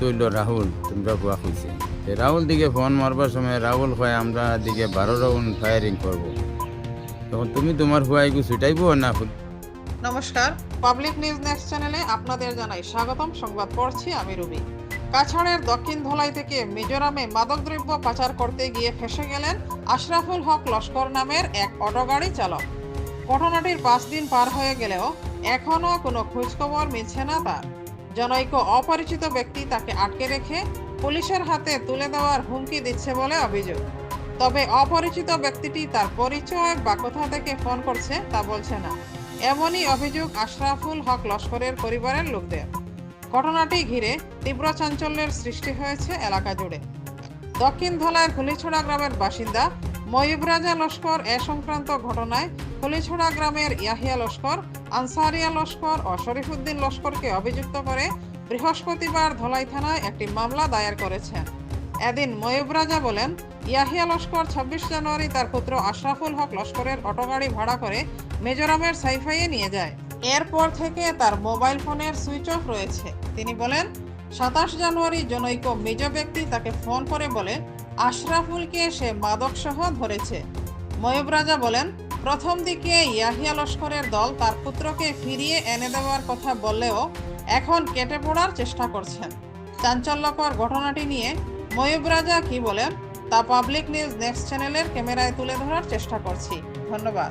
তৈল রাহুল তোমরা কইছে তে রাহুল দিকে ফোন মারবার সময় রাহুল কয়, আমরা দিকে বারো রাউন্ড ফায়ারিং করব। তখন তুমি তোমার ভুয়াইগু ছুটাইবো না নমস্কার, পাবলিক নিউজ নেক্সট চ্যানেলে আপনাদের জানাই স্বাগতম। সংবাদ পড়ছি আমি রুবি। কাছাড়ের দক্ষিণ ধলাই থেকে মিজোরামে মাদকদ্রব্য পাচার করতে গিয়ে ফেসে গেলেন আশরাফুল হক লস্কর নামের এক অটোগাড়ি চালক। ঘটনাটির পাঁচ দিন পার হয়ে গেলেও এখনও কোনো খোঁজখবর মিলছে না তার। জনৈক অপরিচিত ব্যক্তি তাকে আটকে রেখে পুলিশের হাতে তুলে দেওয়ার হুমকি দিচ্ছে বলে অভিযোগ। তবে অপরিচিত ব্যক্তিটি তার পরিচয় বা কোথা থেকে ফোন করছে তা বলছে না। এমনই অভিযোগ আশরাফুল হক লস্করের পরিবারের লোকদের। ঘটনাটি ঘিরে তীব্র চাঞ্চল্যের সৃষ্টি হয়েছে এলাকা জুড়ে। দক্ষিণ ধলাইয়ের খুলিছড়া গ্রামের বাসিন্দা ময়ূব রাজা লস্কর এ সংক্রান্ত ঘটনায় খুলিছড়া গ্রামের ইয়াহিয়া লস্কর আনসারিয়া লস্কর ও শরীফুদ্দিন লস্করকে অভিযুক্ত করে বৃহস্পতিবার ধলাই থানায় একটি মামলা দায়ের করেছেন এদিন ময়ূব রাজা বলেন, ইয়াহিয়া লস্কর ছাব্বিশ জানুয়ারি তার পুত্র আশরাফুল হক লস্করের অটোগাড়ি ভাড়া করে মিজোরামের সাইফাইয়ে নিয়ে যায়। এরপর থেকে তার মোবাইল ফোনের সুইচ অফ রয়েছে। তিনি বলেন, সাতাশ জানুয়ারি জনৈক মেজ ব্যক্তি তাকে ফোন করে বলে, আশরাফুলকে সে মাদকসহ ধরেছে। ময়ূব রাজা বলেন প্রথম দিকে ইয়াহিয়া লস্করের দল তার পুত্রকে ফিরিয়ে এনে দেওয়ার কথা বললেও এখন কেটে পড়ার চেষ্টা করছেন। চাঞ্চল্যকর ঘটনাটি নিয়ে ময়ূব রাজা কি বলেন, তা পাবলিক নিউজ নেক্সট চ্যানেলের ক্যামেরায় তুলে ধরার চেষ্টা করছি। ধন্যবাদ।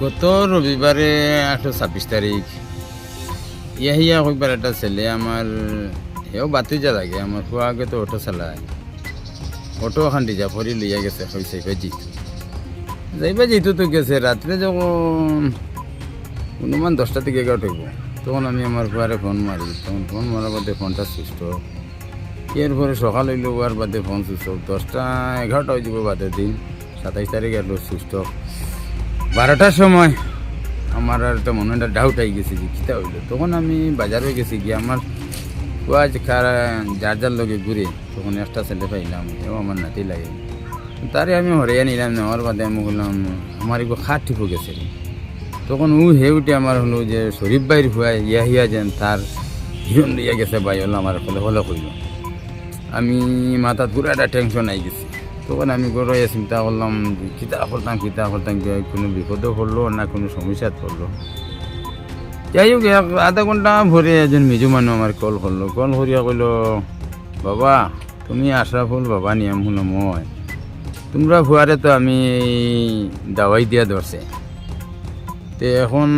গত রবিবারে আঠারো ছাব্বিশ তারিখ ইয়াহিয়া কইবার একটা ছেলে আমার, হেও বাতিজা লাগে, আমার খুয়া আগে তো অটো চালায়। অটো এখন যা ভরি লইয়া গেছে হয়েছে বেজি যাইবা যেহেতু তো গেছে, রাত্রে যখন অনুমান দশটা থেকে এগারোটা তখন আমি আমার খুয়ারে ফোন মারি। তখন ফোন মারার বাদে ফোনটা সুস্থ এরপরে সকাল হইল আর বাদে ফোন সুস্থ দশটা এগারোটা হয়ে যাব বাদের দিন। সাতাইশ তারিখ এলো সুস্থ বারোটার সময় আমার আর তো মনে একটা ডাউট আই গেছে যে কিতা হইল। তখন আমি বাজারে গেছি, গিয়ে আমার খারা যার যার লগে ঘুরে, তখন একটা ছেলে পাইলাম। এও আমার নাতি লাগে তারে আমি হরিয়া নিলাম নেওয়ার বাদে আমি বললাম, আমার এগুলো খাট ঠিক গেছে তখন ও হে উঠে আমার হলো যে শরীফ বাইর হুয়াই ইয়া হিয়া যেন তার হিরণ লইয়া গেছে বাই হলো আমার হলে হলে কইল। আমি মাথাত পুরো একটা টেনশন আই গেছি। তখন আমি গড়ে চিন্তা করলাম কিতা করতাম কিতা করতাম কোনো বিপদও পড়ল না কোনো সমস্যাত পড়ল। যাই হোক আধা ঘণ্টা ভরে একজন মিজু মানুষ আমার কল করল। কল করিয়া কইল, বাবা, তুমি আশরাফুল বাবা নিয়ম শুনো মই। তোমরা ভুয়ারে তো আমি দাওয়াই দিয়া ধরছে। তে এখন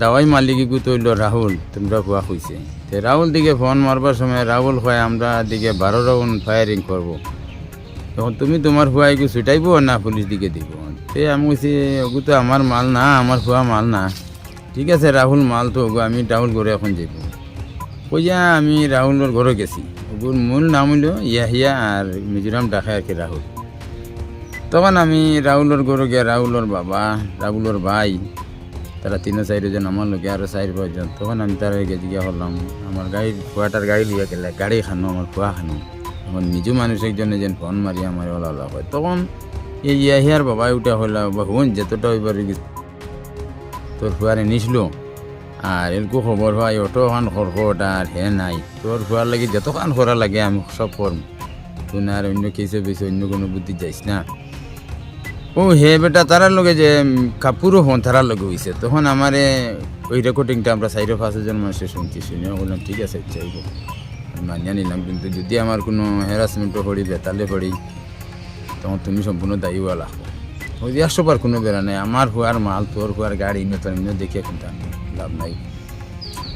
দাওয়াই মালিকও তৈল রাহুল তোমরা ভুয়া কইছে তে রাহুল দিকে ফোন মারবার সময় রাহুল কয় আমরা দিকে বারো রাউন্ড ফায়ারিং করব। তখন তুমি তোমার ভুয়াইকে ছুটাইবো না পুলিশ দিকে দিব? তে আমি কইছি ওগু তো আমার মাল না আমার ভুয়া মাল না। ঠিক আছে রাহুল মাল তো ওগু আমি রাহুল ঘরে এখন যাব। কইয়া আমি রাহুলের ঘরে গেছি। ওগুর মূল নাম হইল ইয়াহিয়া আর মিজোরাম ডাকা আর কি রাহুল তখন আমি রাহুলের ঘরে গিয়ে রাহুলের বাবা, রাহুলের ভাই। তারা তিন চারজন আমার লোকে আরও চার পাঁচজন তখন আমি তারা গেছি গিয়া হলাম আমার গাড়ি, কুয়াটার গাড়ি লিয়া গেলে গাড়ি খানো, আমার কুয়া খানো? এখন নিজু মানুষ একজনে যেন ফোন মারি, আমার ওলা হয় তখন এই ইয়াহিয়ার বাবাই উঠা হইলা বা হুন যতটা হইবার তোর ফুয়ারে নিছিল আর এলকো খবর হয় অটো খান খরখট আর হে নাই। তোর ফুয়ার লাগি যত খান লাগে, আমি সব করম। না আর অন্য কেসে বেশি, অন্য কোনো বুদ্ধি যাইস না। ও হে বেটা, তারার লগে যে কাপুরও হন, তারার লগে হইছে। তখন আমারে ওই রেকর্ডিংটা আমরা চাইরো পাঁচজন মানুষের শুনছি শুনে বললাম, ঠিক আছে চাইব মানিয়া নিলাম, কিন্তু যদি আমার কোনো হ্যারাসমেন্টও পড়ি বেতালে পড়ি। তখন তুমি সম্পূর্ণ দায়ীও লাগবো ওই যে একশো কোনো বেড়া নাই, আমার হুয়ার মাল, তোর হুয়ার গাড়ি নতুন এমনি দেখে কিন্তু আমি লাভ নাই।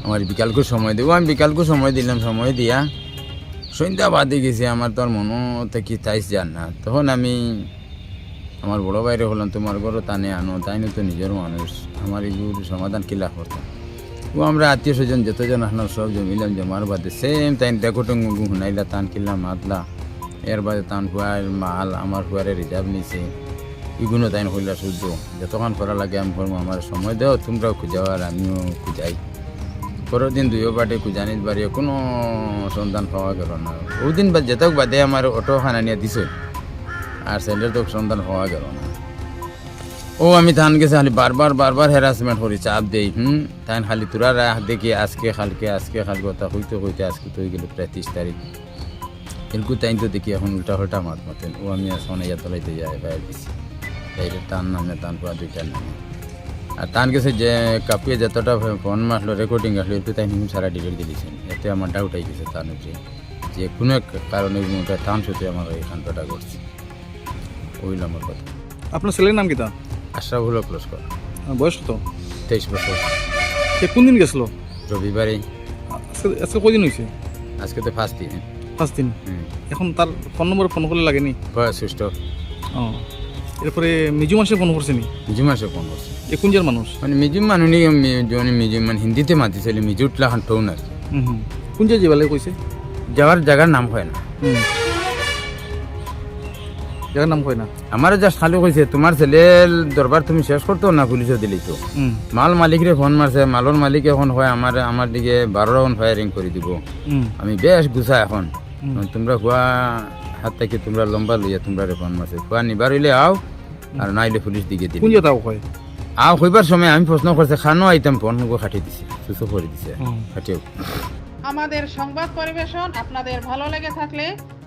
আমার বিকালকে সময় দেবো, আমি বিকালকে সময় দিলাম, সময় দিয়া সন্ধ্যা বাদে গেছি, আমার তো আর মনো থেকে তাইস যান না। তখন আমি আমার বড় বাইরে হলাম, তোমার ঘরও টানে আনো, তাই না? তো নিজের মানুষ। আমার এগুলো সমাধান কিলা করতাম ও আমরা আত্মীয় স্বজন, যতজন আসলাম সব জমিলাম জমার বাদে সেম তাই দেখো দেখোটং শুনাইলা তান কিনলাম মাতলা। এর বাদে তান হুয়ার মাল, আমার হুয়ারে রিজার্ভ নিছে। এগুলো তাই হইলা শুদ্ধ যতক্ষণ করা লাগে আমি করব, আমার সময় দেও, তোমরাও খুঁজাও আর আমিও খুঁজাই। পরের দিন দুইও বাটে খুঁজানিত বাড়িয়ে কোনো সন্ধান পাওয়া গেল না। ওই দিন যেতক বাদে আমার অটো খানা নিয়ে দিছ। আর স্যান্ডেল তো সন্ধান পাওয়া গেল না। ও, আমি ধান গেছে, খালি বারবার বারবার হ্যারাসমেন্ট করি, চাপ দেই, হুম? তাই খালি তোরা রাখ, দেখি আজকে খালকে আজকে, কালকে, কথা হইতে হইতে আজকে তো হয়ে গেল প্রায় তিরিশ তারিখ। এরকম টাইম তো দেখি এখন উল্টা হল্টা মাত মতেন। ও, আমি এখন ইয়া তলাইতে যাই বাইরে দিছি তাইলে টান নামে টান পা দুইটার নামে। আর টান গেছে যে, কাপিয়ে যতটা ফোন মারলো রেকর্ডিং আসলো একটু তাই কিন্তু সারা ডিটেল দিয়েছেন। এতে আমার ডাউট আই গেছে তার উপরে যে কোনো এক কারণে টান সত্যি আমার কাণ্ডটা করছে ওইল আমার কথা। আপনার ছেলের নাম কিতা আশরাফ হলো ক্লোজ কর বয়স কত? তেইশ বছর। সে কোন দিন গেছিল? রবিবারে। আজকে আজকে কদিন হয়েছে? আজকে তো ফার্স্ট দিন। পাঁচ দিন? এখন তার ফোন নম্বর ফোন করলে লাগেনি? সুস্থ। ও। এরপরে মিজু মানুষে ফোন করছে নি? মিজু মাসে ফোন করছে। এ কোনজার মানুষ? মানে মিজু মানুষ জনে মিজু মানে হিন্দিতে মাতিছিল মিজুটলা খান ঠৌ না হুম হুম। কোন জায়গায় যাবালে কইছে? যাওয়ার জায়গার নাম হয় না। হুম। জায়গার নাম কয় না? আমার জাস্ট খালি কইছে তোমার ছেলের দরবার তুমি শেষ করতো না পুলিশে দিলিছো মাল মালিকরে ফোন মারছে মালর মালিক এখন হয় আমার আমার দিকে বারো রাউন্ড ফায়ারিং করে দিব। আমি বেশ গুছা এখন। তোমরা খুয়া হাত থেকে তোমরা লম্বা লইয়া তোমরা ফোন মারছে। খুয়া নিবার হইলে আও আর নাইলে পুলিশ দিকে দিবি। কোন কয়? আও হইবার সময় আমি প্রশ্ন করছে খানো আইতাম ফোন খাটি দিছে সুসু করে দিছে। খাটিও আমাদের সংবাদ পরিবেশন আপনাদের ভালো লেগে থাকলে